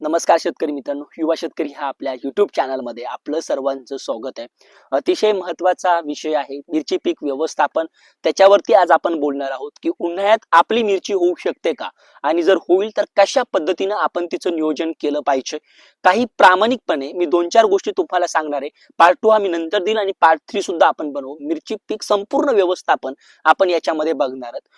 नमस्कार शेतकरी मित्रांनो युवा शेतकरी हा आपल्या युट्यूब चॅनलमध्ये आपलं सर्वांचं स्वागत आहे. अतिशय महत्त्वाचा विषय आहे मिरची पीक व्यवस्थापन. त्याच्यावरती आज आपण बोलणार आहोत की उन्हाळ्यात आपली मिरची होऊ शकते का? आणि जर होईल तर कशा पद्धतीनं आपण तिचं नियोजन केलं पाहिजे? काही प्रामाणिकपणे मी दोन चार गोष्टी तुम्हाला सांगणार आहे. पार्ट टू हा मी नंतर देईल आणि पार्ट थ्री सुद्धा आपण बनवू. मिरची पीक संपूर्ण व्यवस्थापन आपण याच्यामध्ये बघणार आहोत.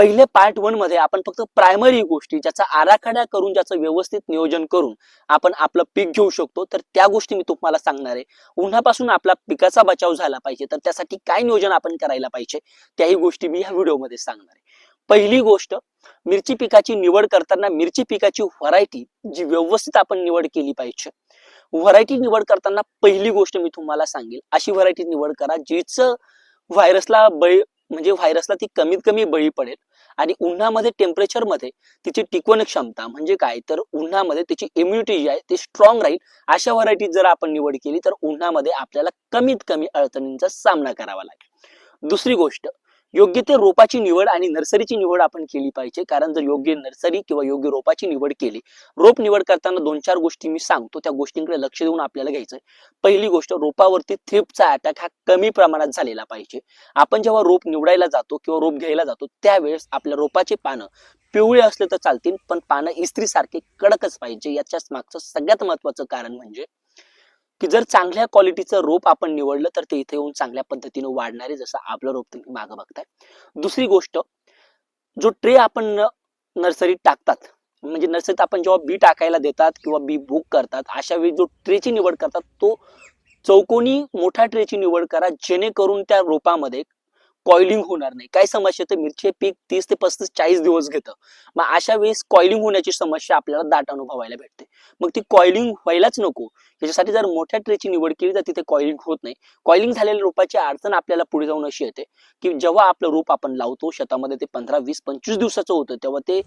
पहिले पार्ट वनमध्ये आपण फक्त प्रायमरी गोष्टी ज्याचा आराखडा करून ज्याचं व्यवस्थित नियोजन करून आपण आपलं पीक घेऊ शकतो. तर त्या गोष्टी मी तुम्हाला सांगणार आहे. उन्हापासून आपला पिकाचा बचाव झाला पाहिजे. तर त्यासाठी काय नियोजन आपण करायला पाहिजे त्याही गोष्टी मी ह्या व्हिडिओमध्ये सांगणार आहे. पहिली गोष्ट मिरची पिकाची निवड करताना मिरची पिकाची व्हरायटी जी व्यवस्थित आपण निवड केली पाहिजे. व्हरायटी निवड करताना पहिली गोष्ट मी तुम्हाला सांगेल अशी व्हरायटी निवड करा जीच व्हायरसला बळी म्हणजे व्हायरसला ती कमीत कमी बळी पडेल. आणि उन्हामध्ये टेम्परेचरमध्ये तिची टिकवण क्षमता म्हणजे काय? तर उन्हामध्ये तिची इम्युनिटी जी आहे ती स्ट्रॉंग राहील. अशा व्हरायटी जर आपण निवड केली तर उन्हामध्ये आपल्याला कमीत कमी अडचणींचा सामना करावा लागेल. दुसरी गोष्ट योग्य ते रोपाची निवड आणि नर्सरीची निवड आपण केली पाहिजे. कारण जर योग्य नर्सरी किंवा योग्य रोपाची निवड केली रोप निवड करताना दोन चार गोष्टी मी सांगतो. त्या गोष्टींकडे लक्ष देऊन आपल्याला घ्यायचंय पहिली गोष्ट रोपावरती थ्रिपचा अटॅक हा कमी प्रमाणात झालेला पाहिजे. आपण जेव्हा रोप निवडायला जातो किंवा रोप घ्यायला जातो त्यावेळेस आपल्या रोपाचे पानं पिवळे असले तर चालतील पण पानं इस्त्रीसारखे कडकच पाहिजे. याच्याच मागचं सगळ्यात महत्वाचं कारण म्हणजे की जर चांगल्या क्वालिटीचं रोप आपण निवडलं तर ते इथे येऊन चांगल्या पद्धतीने वाढणारे जसं आपलं रोप तुम्ही मागं बघताय. दुसरी गोष्ट जो ट्रे आपण न- नर्सरीत टाकतात म्हणजे नर्सरीत आपण जेव्हा बी टाकायला देतात किंवा बी बुक करतात अशा वेळी जो ट्रेची निवड करतात तो चौकोनी मोठ्या ट्रेची निवड करा जेणेकरून त्या रोपामध्ये कॉइलिंग होणार नाही. काय समस्या तर मिरची पीक तीस ते पस्तीस चाळीस दिवस घेतं. मग अशा वेळेस कॉइलिंग होण्याची समस्या आपल्याला दाट अनुभवायला भेटते. मग ती कॉइलिंग व्हायलाच नको. याच्यासाठी जर मोठ्या ट्रेची निवड केली तर तिथे कॉइलिंग होत नाही. कॉइलिंग झालेल्या रोपाची अडचण आपल्याला पुढे जाऊन अशी येते की जेव्हा आपलं रोप आपण लावतो शेतामध्ये ते पंधरा वीस पंचवीस दिवसाचं होतं तेव्हा ते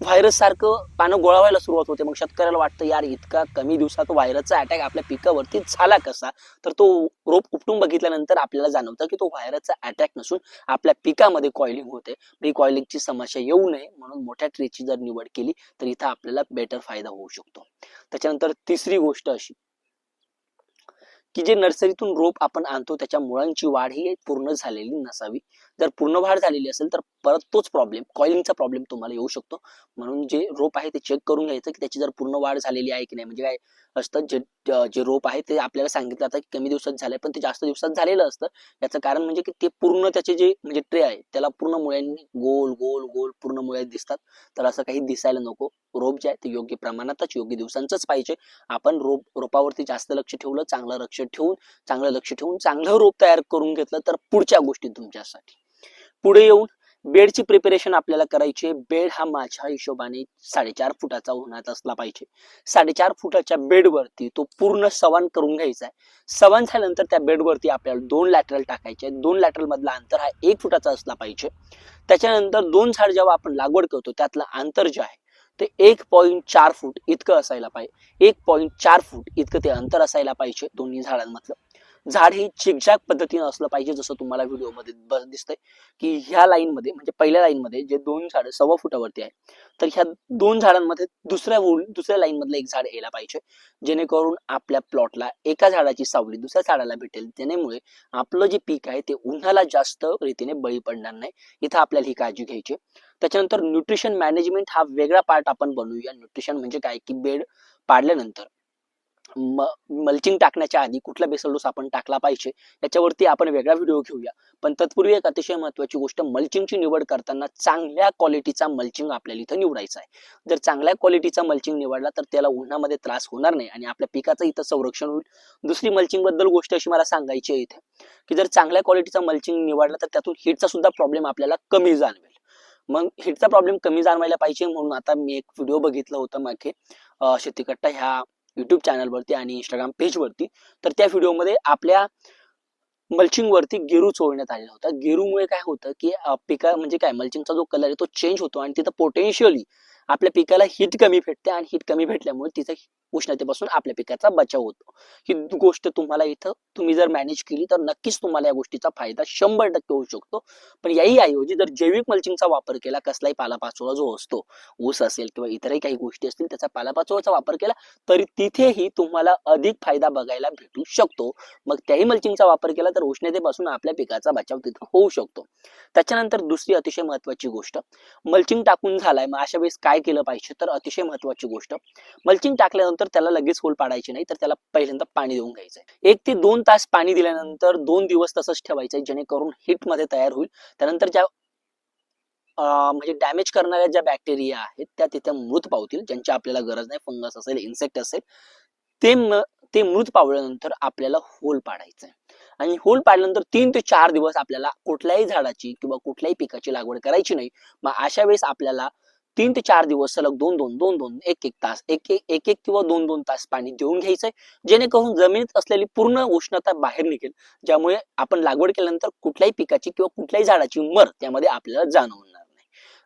व्हायरस सारखं पानं गोळावायला सुरुवात होते. मग शेतकऱ्याला वाटतं यार इतका कमी दिवसात व्हायरसचा अटॅक आपल्या पिकावरती झाला कसा? तर तो रोप उपटून बघितल्यानंतर आपल्याला जाणवतं की तो व्हायरसचा अटॅक नसून आपल्या पिकामध्ये कॉइलिंग होते. म्हणजे ही कॉइलिंगची समस्या येऊ नये म्हणून मोठ्या ट्रीची जर निवड केली तर इथं आपल्याला बेटर फायदा होऊ शकतो. त्याच्यानंतर तिसरी गोष्ट अशी की जे नर्सरीतून रोप आपण आणतो त्याच्या मुळांची वाढ ही पूर्ण झालेली नसावी. जर पूर्ण वाढ झालेली असेल तर परत तोच प्रॉब्लेम कॉइलिंगचा प्रॉब्लेम तुम्हाला येऊ शकतो. म्हणून जे रोप आहे ते चेक करून घ्यायचं की त्याची जर पूर्ण वाढ झालेली आहे की नाही. म्हणजे काय असतं जे जे रोप आहे ते आपल्याला सांगितलं जातं की कमी दिवसात झालंय पण ते जास्त दिवसात झालेलं असतं. याचं कारण म्हणजे की ते पूर्ण त्याचे जे म्हणजे ट्रे आहे त्याला पूर्ण मुळ्यांनी गोल गोल गोल पूर्ण मुळ्या दिसतात. तर असं काही दिसायला नको. रोप जे आहे ते योग्य प्रमाणातच योग्य दिवसांचंच पाहिजे. आपण रोप रोपावरती जास्त लक्ष ठेवलं चांगलं लक्ष ठेवून चांगलं लक्ष ठेवून चांगलं रोप तयार करून घेतलं तर पुढच्या गोष्टी तुमच्यासाठी. पुढे येऊन बेडची प्रिपरेशन आपल्याला करायची. आहे बेड हा माझ्या हिशोबाने साडेचार फुटाचा होण्यात असला पाहिजे. साडेचार फुटाच्या बेडवरती तो पूर्ण सवान करून घ्यायचा आहे. सवान झाल्यानंतर त्या बेडवरती आपल्याला दोन लॅटरल टाकायचे दोन लॅटरल मधला अंतर हा एक फुटाचा असला पाहिजे. त्याच्यानंतर दोन झाड जेव्हा आपण लागवड करतो त्यातलं अंतर जे आहे ते एक पॉईंट चार फूट इतकं असायला पाहिजे. एक पॉईंट चार फूट इतकं ते अंतर असायला पाहिजे दोन्ही झाडांमधलं. झाड हे चिकझाक पद्धतीने असलं पाहिजे जसं तुम्हाला व्हिडिओमध्ये दिसतंय की ह्या लाईनमध्ये म्हणजे पहिल्या लाईन मध्ये जे दोन झाड सव्वा फुटावरती आहे तर ह्या दोन झाडांमध्ये दुसऱ्या दुसऱ्या लाईन मधलं एक झाड यायला पाहिजे जेणेकरून आपल्या प्लॉटला एका झाडाची सावली दुसऱ्या झाडाला भेटेल त्यामुळे आपलं जे पीक आहे ते उन्हाला जास्त रीतीने बळी पडणार नाही इथं आपल्याला ही काळजी घ्यायची त्याच्यानंतर न्यूट्रिशन मॅनेजमेंट हा वेगळा पार्ट आपण बनवूया. न्यूट्रिशन म्हणजे काय? की बेड पाडल्यानंतर. मल्चिंग टाकण्याच्या आधी कुठला बेसलडूस आपण टाकला पाहिजे याच्यावरती आपण वेगळा व्हिडिओ घेऊया. पण तत्पूर्वी एक अतिशय महत्वाची गोष्ट मल्चिंगची निवड करताना चांगल्या क्वालिटीचा मल्चिंग आपल्याला इथं निवडायचा आहे. जर चांगल्या क्वालिटीचा मल्चिंग निवडला तर त्याला उन्हामध्ये त्रास होणार नाही आणि आपल्या पिकाचं इथं संरक्षण होईल. दुसरी मल्चिंगबद्दल गोष्ट अशी मला सांगायची आहे इथे की जर चांगल्या क्वालिटीचा मल्चिंग निवडला तर त्यातून हिटचा सुद्धा प्रॉब्लेम आपल्याला कमी जाणवेल. मग हिटचा प्रॉब्लेम कमी जाणवायला पाहिजे म्हणून आता मी एक व्हिडिओ बघितला होता मागे शेतीकट्टा ह्या युट्यूब चॅनलवरती आणि इंस्टाग्राम पेजवरती तर त्या व्हिडिओमध्ये आपल्या मल्चिंग वरती गेरू चोळण्यात आलेला होता. गेरूमुळे काय होतं की पिका म्हणजे काय मल्चिंगचा जो कलर आहे तो चेंज होतो आणि तिथं पोटेन्शियली आपल्या पिकाला हिट कमी भेटते आणि हिट कमी भेटल्यामुळे तिचं उष्णतेपासून आपल्या पिकाचा बचाव होतो. ही गोष्ट तुम्हाला इथं तुम्ही जर मॅनेज केली तर नक्कीच तुम्हाला या गोष्टीचा फायदा शंभर टक्के होऊ शकतो. पण याही ऐवजी जर जैविक मल्चिंगचा वापर केला कसलाही पालापाचोळा जो असतो ऊस असेल किंवा इतरही काही गोष्टी असतील त्याचा पालापाचोळाचा वापर केला तरी तिथेही तुम्हाला अधिक फायदा बघायला भेटू शकतो. मग त्याही मल्चिंगचा वापर केला तर उष्णतेपासून आपल्या पिकाचा बचाव तिथं होऊ शकतो. त्याच्यानंतर दुसरी अतिशय महत्वाची गोष्ट मल्चिंग टाकून झालाय. मग अशा वेळेस काय केलं पाहिजे तर अतिशय महत्वाची गोष्ट मल्चिंग टाकल्यानंतर तर त्याला लगेच होल पाडायची नाही तर त्याला पहिल्यांदा पाणी देऊन घ्यायचंय. एक ते दोन तास पाणी दिल्यानंतर दोन दिवस तसंच ठेवायचंय जेणेकरून हिटमध्ये तयार होईल. त्यानंतर ज्या म्हणजे डॅमेज करणाऱ्या ज्या बॅक्टेरिया आहेत त्या तिथे मृत पावतील ज्यांची आपल्याला गरज नाही फंगस असेल इन्सेक्ट असेल ते ते मृत पावल्यानंतर आपल्याला होल पाडायचं आहे आणि होल पाडल्यानंतर तीन ते चार दिवस आपल्याला कुठल्याही झाडाची किंवा कुठल्याही पिकाची लागवड करायची नाही मग अशा वेळेस आपल्याला तीन ते चार दिवस सलग दोन दोन दोन दोन एक एक तास एक एक एक एक किंवा दोन दोन तास पाणी देऊन घ्यायचंय जेणेकरून जमिनीत असलेली पूर्ण उष्णता बाहेर निघेल ज्यामुळे आपण लागवड केल्यानंतर कुठल्याही पिकाची किंवा कुठल्याही झाडाची मर त्यामध्ये आपल्याला जाणवणार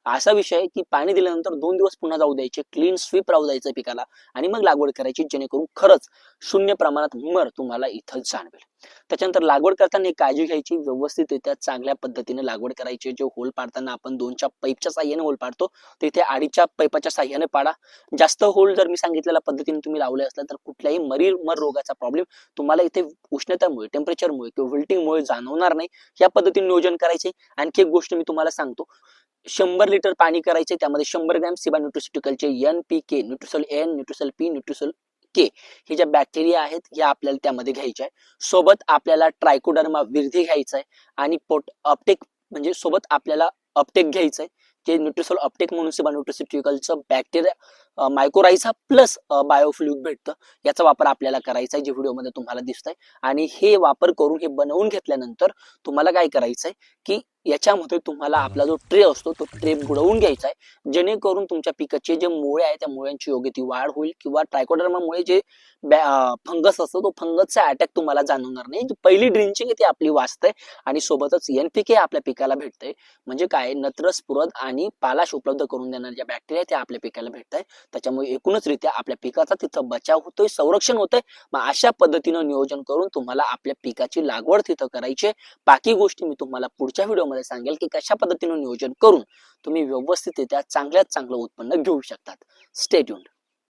असा विषय आहे की पाणी दिल्यानंतर दोन दिवस पुन्हा जाऊ द्यायचे क्लीन स्वीप राहू द्यायचं पिकाला आणि मग लागवड करायची जेणेकरून खरंच शून्य प्रमाणात मर तुम्हाला इथं जाणवेल. त्याच्यानंतर लागवड करताना काळजी घ्यायची व्यवस्थितरित्या चांगल्या पद्धतीने लागवड करायची. जे होल पाडताना आपण दोनच्या पाईपच्या साह्याने होल पाडतो तिथे आडीच्या पाईपाच्या साह्याने पाडा. जास्त होल जर मी सांगितलेल्या पद्धतीने तुम्ही लावले असला तर कुठल्याही मरीर मर रोगाचा प्रॉब्लेम तुम्हाला इथे उष्णतेमुळे टेम्परेचरमुळे किंवा विल्टिंगमुळे जाणवणार नाही. या पद्धतीने नियोजन करायचे. आणखी एक गोष्ट मी तुम्हाला सांगतो. शंभर लिटर पाणी करायचे त्यामध्ये शंभर ग्रॅम सिबा न्यूट्रोसिटिकलचे एन पी के न्यूट्रोसल एन न्यूट्रोसल पी न्यूट्रोसल के हे ज्या बॅक्टेरिया आहेत या आपल्याला त्यामध्ये घ्यायच्या आहे सोबत आपल्याला ट्रायकोडर्मा विरधी घ्यायचा आहे आणि पोट अपटेक म्हणजे सोबत आपल्याला अपटेक घ्यायचं आहे जे न्यूट्रिसोल अपटेक म्हणून सिबा न्यूट्रोसिटिकलचं बॅक्टेरिया मायकोरायझा प्लस बायोफ्ल्युक भेटतं. याचा वापर आपल्याला करायचा आहे जे व्हिडिओमध्ये तुम्हाला दिसत आहे आणि हे वापर करून हे बनवून घेतल्यानंतर तुम्हाला काय करायचंय की याच्यामध्ये तुम्हाला आपला जो ट्रे असतो तो ट्रे बुडवून घ्यायचा आहे. जेणेकरून तुमच्या पिकाचे जे मुळे आहे त्या मुळ्यांची योग्य ती वाढ होईल किंवा ट्रायकोडर्मामुळे जे फंगस असतो तो फंगसचा अटॅक तुम्हाला जाणवणार नाही. जी पहिली ड्रिंचिंग आहे ती आपली वाचते आणि सोबतच एनपीके आपल्या पिकाला भेटते. म्हणजे काय? नत्र स्फुरद आणि पालाश उपलब्ध करून देणारे ज्या बॅक्टेरिया त्या आपल्या पिकाला भेटत आहे त्याच्यामुळे एकूणच रित्या आपल्या पिकाचा तिथं बचाव होतोय संरक्षण होतंय. मग अशा पद्धतीनं नियोजन करून तुम्हाला आपल्या पिकाची लागवड तिथं करायची आहे. बाकी गोष्टी मी तुम्हाला पुढच्या व्हिडिओमध्ये सांगेल की कशा पद्धतीनं नियोजन करून तुम्ही व्यवस्थितरित्या चांगल्यात चांगलं उत्पन्न घेऊ शकतात. स्टेट्यून